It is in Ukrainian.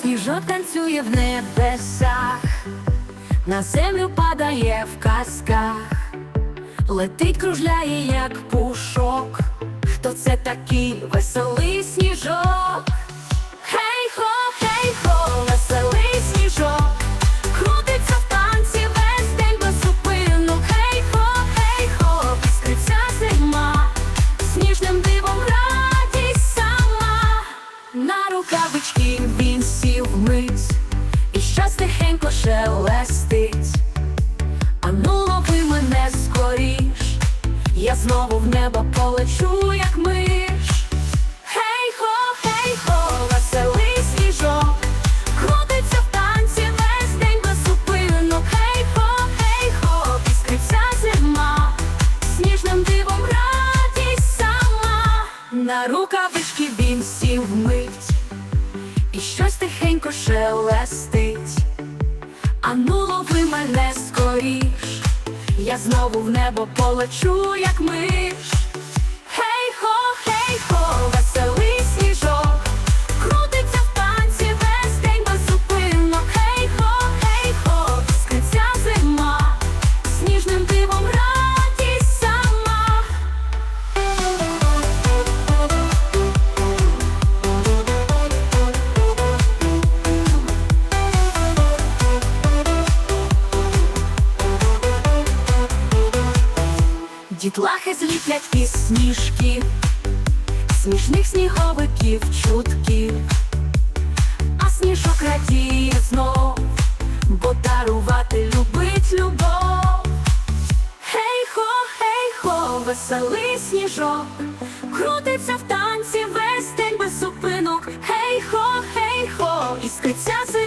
Сніжок танцює в небесах, на землю падає в казках, летить, кружляє, як пушок. Хто це такий веселий Рукавички він сів мить, і щось тихенько шелестить. Ану, лови мене скоріш, я знову в небо полечу, як миш. І щось тихенько шелестить. Ану, лови мене скоріш, я знову в небо полечу, як миш. Дітлахи зліплять із сніжки, смішних сніговиків чутків, а сніжок радіє знов, бо дарувати любить любов. Хей хо, хей хо, веселий сніжок, крутиться в танці весь день без зупинок. Хей хо, хей хо, іскриться зима.